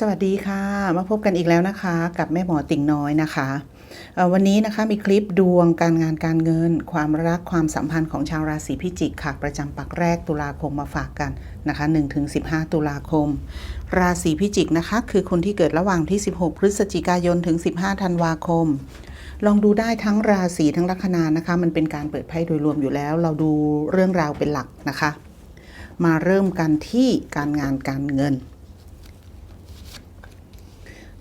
สวัสดีค่ะ มาพบกันอีกแล้วนะคะ กับแม่หมอติ่งน้อยนะคะ วันนี้นะคะมีคลิปดวงการงานการเงิน ความรักความสัมพันธ์ของชาวราศีพิจิกค่ะ ประจำปักแรกตุลาคมมาฝากกันนะคะ1-15 ตุลาคม ราศีพิจิกนะคะ คือคนที่เกิดระหว่างที่ 16 พฤศจิกายนถึง 15 ธันวาคมลองดูได้ทั้งราศีทั้งลัคนานะคะ มันเป็นการเปิดไพ่โดยรวมอยู่แล้ว เราดูเรื่องราวเป็นหลักนะคะ มาเริ่มกันที่การงานการเงิน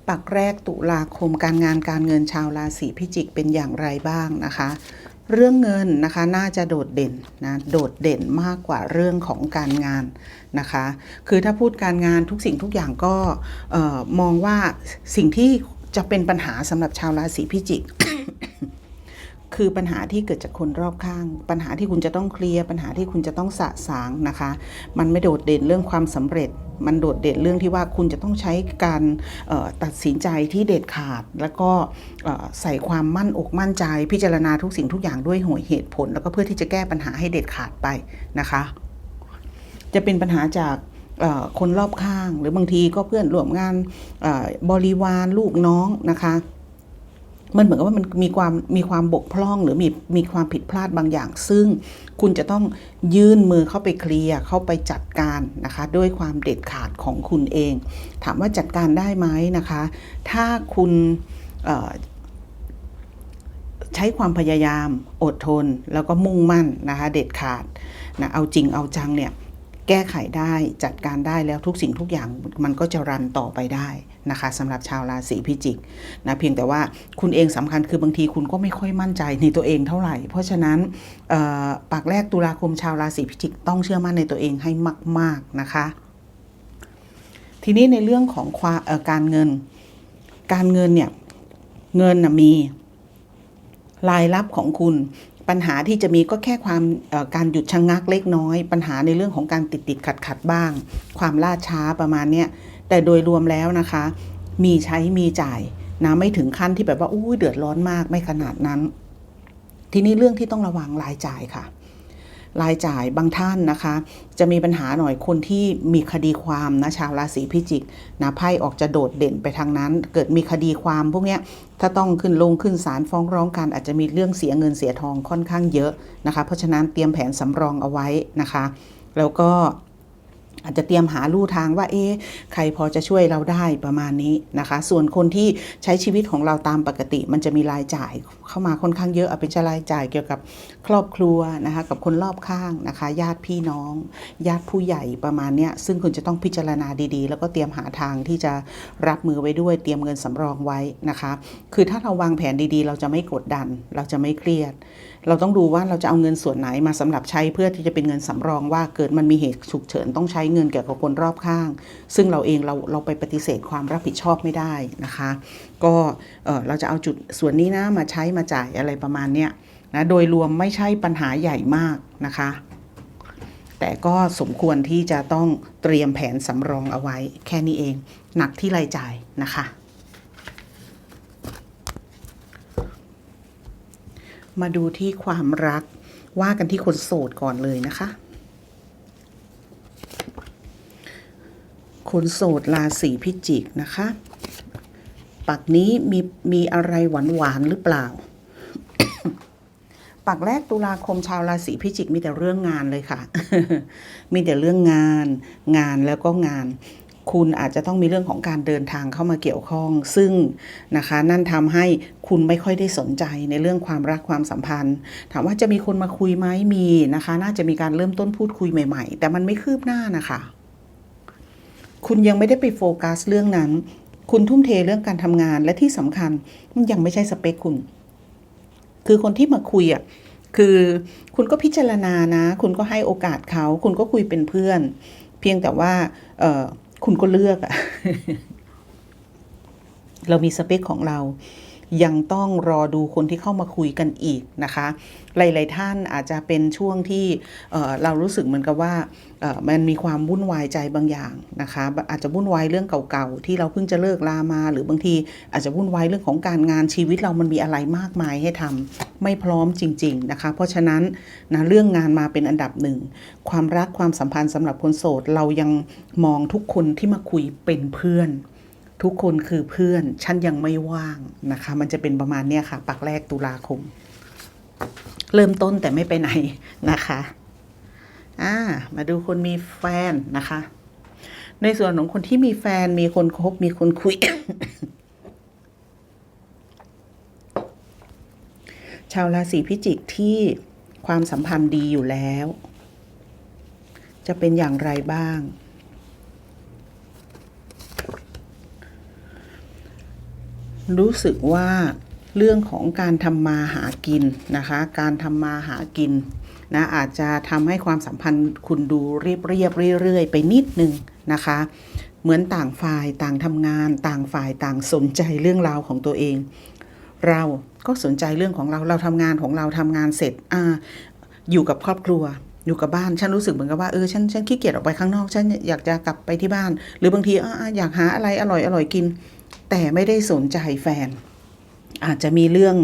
ปักแรกตุลาคมการงานการเงินชาวราศีพิจิกเป็นอย่างไรบ้างนะคะ เรื่องเงินนะคะน่าจะโดดเด่นนะโดดเด่นมากกว่าเรื่องของการงานนะคะ คือถ้าพูดการงานทุกสิ่งทุกอย่างก็ออมองว่าสิ่งที่จะเป็นปัญหาสำหรับชาวราศีพิจิก คือปัญหาที่เกิดจากคนรอบข้าง ปัญหาที่คุณจะต้องเคลียร์ปัญหาที่คุณจะต้องสะสางนะคะ มันไม่โดดเด่นเรื่องความสำเร็จ มันโดดเด่นเรื่องที่ว่าคุณจะต้องใช้การตัดสินใจที่เด็ดขาด แล้วก็ใส่ความมั่นอกมั่นใจ พิจารณาทุกสิ่งทุกอย่างด้วยหัวเหตุผล แล้วก็เพื่อที่จะแก้ปัญหาให้เด็ดขาดไปนะคะ จะเป็นปัญหาจากคนรอบข้าง หรือบางทีก็เพื่อนร่วมงานบริวารลูกน้องนะคะ มันเหมือนกับว่ามันมีความมีความบกพร่อง หรือมีมีความผิดพลาดบางอย่าง ซึ่งคุณจะต้องยื่นมือเข้าไปเคลียร์เข้าไปจัดการนะคะ ด้วยความเด็ดขาดของคุณเอง ถามว่าจัดการได้ไหมนะคะ ถ้าคุณใช้ความพยายามอดทนแล้วก็มุ่งมั่นนะคะ เด็ดขาดนะเอาจริงเอาจังเนี่ย แก้ไขได้จัดการได้แล้วทุกสิ่งทุกอย่างมันก็จะรันต่อไปได้นะคะสำหรับชาวราศีพิจิกนะเพียงแต่ว่าคุณเองสำคัญคือบางทีคุณก็ไม่ค่อยมั่นใจในตัวเองเท่าไหร่ เพราะฉะนั้นปากแรกตุลาคมชาวราศีพิจิกต้องเชื่อมั่นในตัวเองให้มาก ๆนะคะ ทีนี้ในเรื่องของความการเงิน การเงินเนี่ยเงินนะมีรายรับของคุณ ปัญหาที่จะมีก็แค่ความการหยุดชะงงักเล็กน้อย ปัญหาในเรื่องของการติดติดขัดขัดบ้าง ความล่าช้าประมาณเนี้ยแต่โดยรวมแล้วนะคะ มีใช้มีจ่ายนะไม่ถึงขั้นที่แบบว่าอู้เดือดร้อนมากไม่ขนาดนั้น ทีนี้เรื่องที่ต้องระวังรายจ่ายค่ะ รายจ่ายบางท่านนะคะ จะมีปัญหาหน่อยคนที่มีคดีความนะชาวราศีพิจิกนะไพ่ออกจะโดดเด่นไปทางนั้น เกิดมีคดีความพวกเนี้ยถ้าต้องขึ้นลงขึ้นศาลฟ้องร้องกันอาจจะมีเรื่องเสียเงินเสียทองค่อนข้างเยอะนะคะ เพราะฉะนั้นเตรียมแผนสำรองเอาไว้นะคะ แล้วก็ อาจจะเตรียมหาลู่ทางว่าเอ๊ะใครพอจะช่วยเราได้ประมาณนี้นะคะ ส่วนคนที่ใช้ชีวิตของเราตามปกติ มันจะมีรายจ่ายเข้ามาค่อนข้างเยอะเอาเป็นรายจ่ายเกี่ยวกับครอบครัวนะคะกับคนรอบข้างนะคะ ญาติพี่น้อง ญาติผู้ใหญ่ประมาณเนี้ยซึ่งคุณจะต้องพิจารณาดีๆ แล้วก็เตรียมหาทางที่จะรับมือไว้ด้วยเตรียมเงินสำรองไว้นะคะ คือถ้าเราวางแผนดีๆ เราจะไม่กดดัน เราจะไม่เครียด เราต้องดูว่าเราจะเอาเงินส่วนไหนมาสำหรับใช้เพื่อที่จะเป็นเงินสำรองว่าเกิดมันมีเหตุฉุกเฉินต้องใช้เงินเกี่ยวกับคนรอบข้าง ซึ่งเราเองเราเราไปปฏิเสธความรับผิดชอบไม่ได้นะคะ ก็เเราจะเอาจุดส่วนนี้นะมาใช้มาจ่ายอะไรประมาณเนี้ยนะโดยรวมไม่ใช่ปัญหาใหญ่มากนะคะ แต่ก็สมควรที่จะต้องเตรียมแผนสำรองเอาไว้ แค่นี้เองหนักที่รายจ่ายนะคะมาดูที่ความรักว่ากันที่คนโสดก่อนเลยนะคะ คนโสดราศีพิจิกนะคะปักนี้มีมีอะไรหวานหวานหรือเปล่า ปักแรกตุลาคมชาวราศีพิจิกมีแต่เรื่องงานเลยค่ะ มีแต่เรื่องงาน งานแล้วก็งาน คุณอาจจะต้องมีเรื่องของการเดินทางเข้ามาเกี่ยวข้อง ซึ่งนะคะ นั่นทำให้คุณไม่ค่อยได้สนใจในเรื่องความรักความสัมพันธ์ ถามว่าจะมีคนมาคุยไหมมีนะคะ น่าจะมีการเริ่มต้นพูดคุยใหม่ ๆ แต่มันไม่คืบหน้านะคะ คุณยังไม่ได้ไปโฟกัสเรื่องนั้น คุณทุ่มเทเรื่องการทำงานและที่สำคัญมันยังไม่ใช่สเปคคุณ คือคนที่มาคุยอะคือคุณก็พิจารณานะ คุณก็ให้โอกาสเขา คุณก็คุยเป็นเพื่อน เพียงแต่ว่าเออคุณก็เลือกอะเรามีสเปคของเรา ยังต้องรอดูคนที่เข้ามาคุยกันอีกนะคะ หลาย ๆ ท่านอาจจะเป็นช่วงที่เเรารู้สึกเหมือนกับว่ามันมีความวุ่นวายใจบางอย่างนะคะ อาจจะวุ่นวายเรื่องเก่าๆที่เราเพิ่งจะเลิกลามา หรือบางทีอาจจะวุ่นวายเรื่องของการงานชีวิตเรามันมีอะไรมากมายให้ทำไม่พร้อมจริง ๆ นะคะ เพราะฉะนั้นนะเรื่องงานมาเป็นอันดับหนึ่ง ความรักความสัมพันธ์สำหรับคนโสด เรายังมองทุกคนที่มาคุยเป็นเพื่อน ทุกคนคือเพื่อน ฉันยังไม่ว่างนะคะ มันจะเป็นประมาณเนี้ยค่ะ ปักแรกตุลาคม เริ่มต้นแต่ไม่ไปไหนนะคะอ่ามาดูคนมีแฟนนะคะ ในส่วนของคนที่มีแฟนมีคนคบมีคนคุย ชาวราศีพิจิกที่ความสัมพันธ์ดีอยู่แล้ว จะเป็นอย่างไรบ้าง รู้สึกว่าเรื่องของการทำมาหากินนะคะ การทำมาหากินนะอาจจะทำให้ความสัมพันธ์คุณดูเรียบเรียบเรื่อยๆ ไปนิดนึงนะคะ เหมือนต่างฝ่ายต่างทำงาน ต่างฝ่ายต่างสนใจเรื่องราวของตัวเอง เราก็สนใจเรื่องของเราเราทำงานของเราทำงานเสร็จอ่าอยู่กับครอบครัวอยู่กับบ้าน ฉันรู้สึกเหมือนกับว่าเออฉันฉันขี้เกียจออกไปข้างนอก ฉันอยากจะกลับไปที่บ้าน หรือบางทีอ่าอยากหาอะไรอร่อยอร่อยกิน แต่ไม่ได้สนใจแฟน อาจจะมีเรื่อง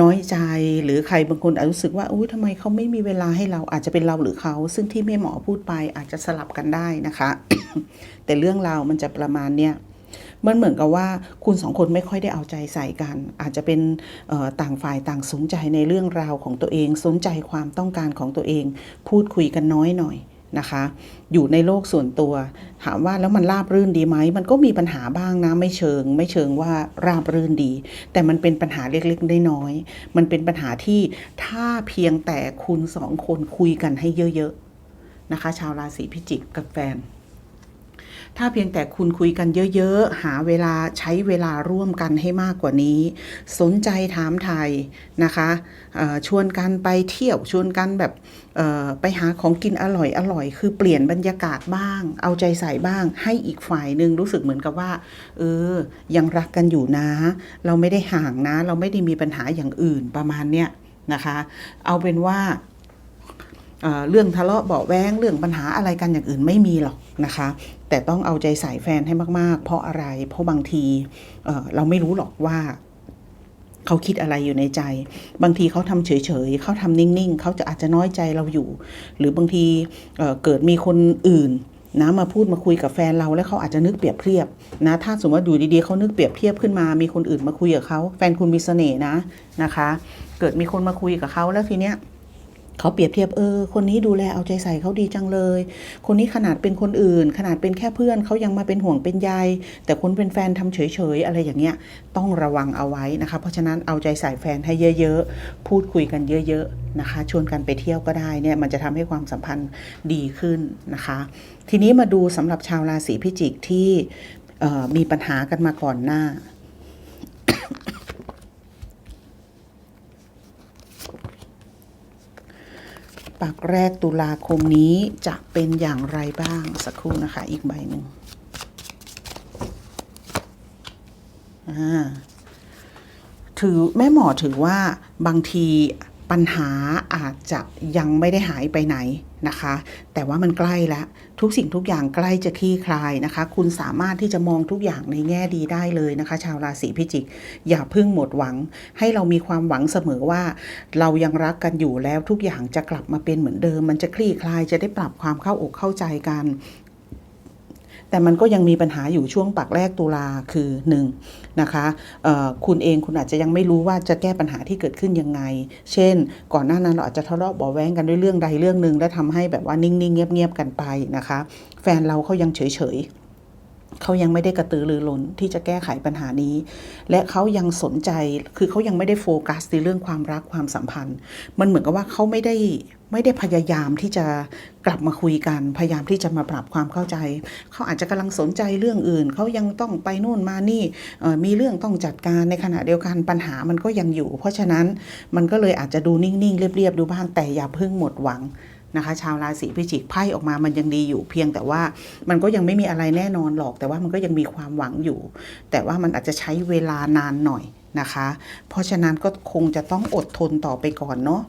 น้อยใจหรือใครบางคนอาจรู้สึกว่าอุ้ยทำไมเขาไม่มีเวลาให้เราอาจจะเป็นเราหรือเขา ซึ่งที่แม่หมอพูดไปอาจจะสลับกันได้นะคะ แต่เรื่องราวมันจะประมาณเนี้ยมันเหมือนกับว่าคุณสองคนไม่ค่อยได้เอาใจใส่กัน อาจจะเป็นต่างฝ่ายต่างสนใจในเรื่องราวของตัวเอง สนใจความต้องการของตัวเอง พูดคุยกันน้อยหน่อย นะคะ อยู่ในโลกส่วนตัว ถามว่าแล้วมันราบรื่นดีไหม มันก็มีปัญหาบ้างนะ ไม่เชิง ไม่เชิงว่าราบรื่นดี แต่มันเป็นปัญหาเล็กๆน้อยๆมันเป็นปัญหาที่ถ้าเพียงแต่คุณสองคนคุยกันให้เยอะๆนะคะ ชาวราศีพิจิกกับแฟน ถ้าเพียงแต่คุณคุยกันเยอะๆ หาเวลาใช้เวลาร่วมกันให้มากกว่านี้ สนใจถามไทยนะคะชวนกันไปเที่ยวชวนกันแบบไปหาของกินอร่อยอร่อย คือเปลี่ยนบรรยากาศบ้าง เอาใจใส่บ้าง ให้อีกฝ่ายหนึ่งรู้สึกเหมือนกับว่า เออ ยังรักกันอยู่นะ เราไม่ได้ห่างนะ เราไม่ได้มีปัญหาอย่างอื่นประมาณเนี้ยนะคะ เอาเป็นว่า เเรื่องทะเลาะเบาแว้งเรื่องปัญหาอะไรกันอย่างอื่นไม่มีหรอกนะคะ แต่ต้องเอาใจใส่แฟนให้มาก ๆ เพราะอะไร เพราะบางทีเเราไม่รู้หรอกว่าเขาคิดอะไรอยู่ในใจ บางทีเขาทำเฉยๆ เขาทำนิ่ง ๆ เขาจะอาจจะน้อยใจเราอยู่ หรือบางทีเเกิดมีคนอื่นนะมาพูดมาคุยกับแฟนเราแล้วเขาอาจจะนึกเปรียบเทียบนะถ้าสมมติว่าอยู่ดีๆเขานึกเปรียบเทียบขึ้นมา มีคนอื่นมาคุยกับเขาแฟนคุณมีเสน่ห์นะนะคะ เกิดมีคนมาคุยกับเขาแล้วทีเนี้ย เขาเปรียบเทียบเออ คนนี้ดูแลเอาใจใส่เขาดีจังเลย คนนี้ขนาดเป็นคนอื่น ขนาดเป็นแค่เพื่อนเขายังมาเป็นห่วงเป็นใยแต่คนเป็นแฟนทำเฉยๆอะไรอย่างเงี้ยต้องระวังเอาไว้นะคะ เพราะฉะนั้นเอาใจใส่แฟนให้เยอะๆ พูดคุยกันเยอะๆนะคะ ชวนกันไปเที่ยวก็ได้เนี่ยมันจะทำให้ความสัมพันธ์ดีขึ้นนะคะ ทีนี้มาดูสำหรับชาวราศีพิจิกที่มีปัญหากันมาก่อนหน้า ปักแรกตุลาคมนี้จะเป็นอย่างไรบ้างสักครู่นะคะ อีกใบหนึ่งถือแม่หมอถือว่าบางที ปัญหาอาจจะยังไม่ได้หายไปไหนนะคะ แต่ว่ามันใกล้แล้ว ทุกสิ่งทุกอย่างใกล้จะคลี่คลายนะคะ คุณสามารถที่จะมองทุกอย่างในแง่ดีได้เลยนะคะ ชาวราศีพิจิก อย่าพิ่งหมดหวัง ให้เรามีความหวังเสมอว่า เรายังรักกันอยู่แล้วทุกอย่างจะกลับมาเป็นเหมือนเดิม มันจะคลี่คลายจะได้ปรับความเข้าอกเข้าใจกัน แต่มันก็ยังมีปัญหาอยู่ช่วงปักแรกตุลาคือ1นงนะคะคุณเองคุณอาจจะยังไม่รู้ว่าจะแก้ปัญหาที่เกิดขึ้นยังไง เช่น ก่อนหน้านั้นเราอาจจะทะเลาะเบาแว้งกันด้วยเรื่องใดเรื่องหนึ่งและทำให้แบบว่านิ่งๆ เงียบๆกันไปนะคะ แฟนเราเขายังเฉยๆเขายังไม่ได้กระตือรือร้นที่จะแก้ไขปัญหานี้ และเขายังสนใจคือเขายังไม่ได้โฟกัสในเรื่องความรักความสัมพันธ์ มันเหมือนกับว่าเขาไม่ได้ ไม่ได้พยายามที่จะกลับมาคุยกัน พยายามที่จะมาปรับความเข้าใจ เขาอาจจะกำลังสนใจเรื่องอื่น เขายังต้องไปนู่นมานี่มีเรื่องต้องจัดการในขณะเดียวกันปัญหามันก็ยังอยู่ เพราะฉะนั้นมันก็เลยอาจจะดูนิ่งๆ เรียบๆ ดูบ้างแต่อย่าเพิ่งหมดหวังนะคะชาวราศีพิจิกไพ่ออกมามันยังดีอยู่เพียงแต่ว่ามันก็ยังไม่มีอะไรแน่นอนหรอก แต่ว่ามันก็ยังมีความหวังอยู่ แต่ว่ามันอาจจะใช้เวลานานหน่อยนะคะ เพราะฉะนั้นก็คงจะต้องอดทนต่อไปก่อนเนาะ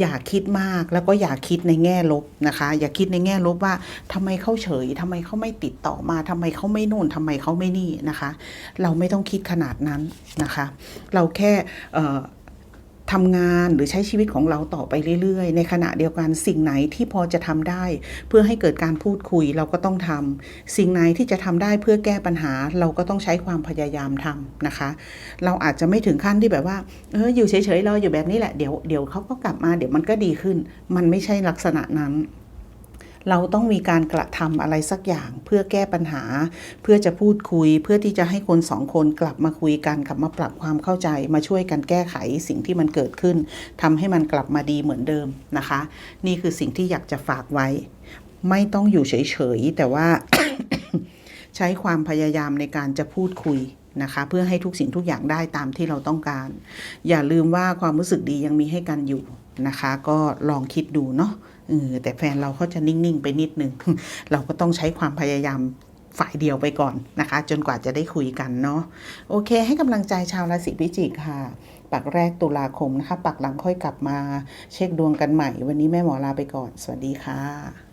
อย่าคิดมากแล้วก็อย่าคิดในแง่ลบนะคะ อย่าคิดในแง่ลบว่าทำไมเขาเฉยทำไมเขาไม่ติดต่อมาทำไมเขาไม่นู่นทำไมเขาไม่นี่นะคะ เราไม่ต้องคิดขนาดนั้นนะคะ เราแค่ ทำงานหรือใช้ชีวิตของเราต่อไปเรื่อยๆ ในขณะเดียวกันสิ่งไหนที่พอจะทำได้ เพื่อให้เกิดการพูดคุยเราก็ต้องทำสิ่งไหนที่จะทำได้เพื่อแก้ปัญหาเราก็ต้องใช้ความพยายามทำนะคะ เราอาจจะไม่ถึงขั้นที่แบบว่าเอออยู่เฉยๆรออยู่แบบนี้แหละเดี๋ยวเดี๋ยวเขาก็กลับมาเดี๋ยวมันก็ดีขึ้น มันไม่ใช่ลักษณะนั้น เราต้องมีการกระทำอะไรสักอย่างเพื่อแก้ปัญหา เพื่อจะพูดคุย เพื่อที่จะให้คนสองคนกลับมาคุยกันกลับมาปรับความเข้าใจ มาช่วยกันแก้ไขสิ่งที่มันเกิดขึ้นทำให้มันกลับมาดีเหมือนเดิมนะคะ นี่คือสิ่งที่อยากจะฝากไว้ ไม่ต้องอยู่เฉยๆแต่ว่าใช้ความพยายามในการจะพูดคุยนะคะเพื่อให้ทุกสิ่งทุกอย่างได้ตามที่เราต้องการ อย่าลืมว่าความรู้สึกดียังมีให้กันอยู่นะคะ ก็ลองคิดดูเนาะ ออแต่แฟนเราเขาจะนิ่งๆไปนิดนึง เราก็ต้องใช้ความพยายามฝ่ายเดียวไปก่อนนะคะ จนกว่าจะได้คุยกันเนาะโอเค ให้กำลังใจชาวราศีพิจิกค่ะ ปักแรกตุลาคมนะคะ ปักหลังค่อยกลับมา เช็คดวงกันใหม่ วันนี้แม่หมอลาไปก่อน สวัสดีค่ะ